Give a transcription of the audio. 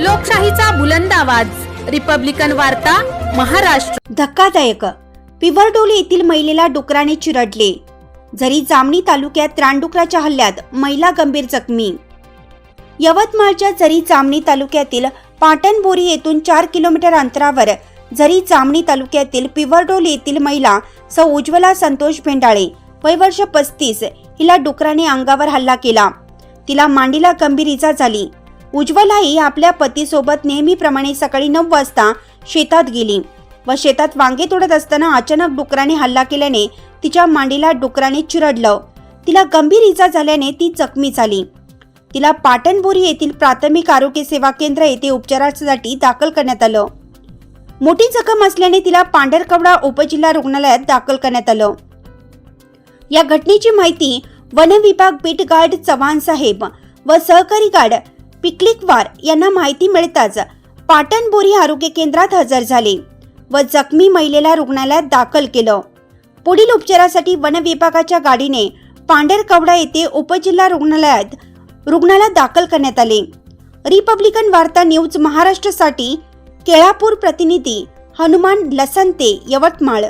लोकशाहीचा बुलंद आवाज. रिपब्लिकन वार्ता महाराष्ट्र. धक्कादायक. पिव्हरडोली येथील महिलेला डुकराने चिरडले. जरी जामणी तालुक्यात रानडुकराच्या हल्ल्यात महिला गंभीर जखमी. यवतमाळच्या जरी जामणी तालुक्यातील पाटणबोरी येथून चार किलोमीटर अंतरावर जरी जामणी तालुक्यातील पिव्हरडोली येथील महिला सौ उज्ज्वला संतोष भेंडाळे वय वर्ष पस्तीस हिला डुकराने अंगावर हल्ला केला. तिला मांडीला गंभीर इजा झाली. उज्ज्वलाही आपल्या पतीसोबत नेहमीप्रमाणे सकाळी नऊ वाजता शेतात गेली व शेतात वांगे तोडत असताना अचानक डुकराने हल्ला केल्याने तिच्या मांडीला डुकराने चिरडलं. तिला गंभीर इजा झाल्याने ती जखमी झाली. तिला पाटणबोरी येथील प्राथमिक आरोग्य सेवा केंद्र येथे उपचारासाठी दाखल करण्यात आलं. मोठी जखम असल्याने तिला पांढरकवडा उपजिल्हा रुग्णालयात दाखल करण्यात आलं. या घटनेची माहिती वन विभाग बीट गार्ड चव्हाण साहेब व सहकारी गार्ड पिकलिकवार यांना माहिती मिळताच पाटणबोरी आरोग्य केंद्रात हजर झाले व जखमी महिलेला रुग्णालयात दाखल केलं. पुढील उपचारासाठी वन विभागाच्या गाडीने पांढरकवडा येथे उपजिल्हा रुग्णालयात रुग्णाला दाखल करण्यात आले. रिपब्लिकन वार्ता न्यूज महाराष्ट्रासाठी केळापूर प्रतिनिधी हनुमान लसंते यवतमाळ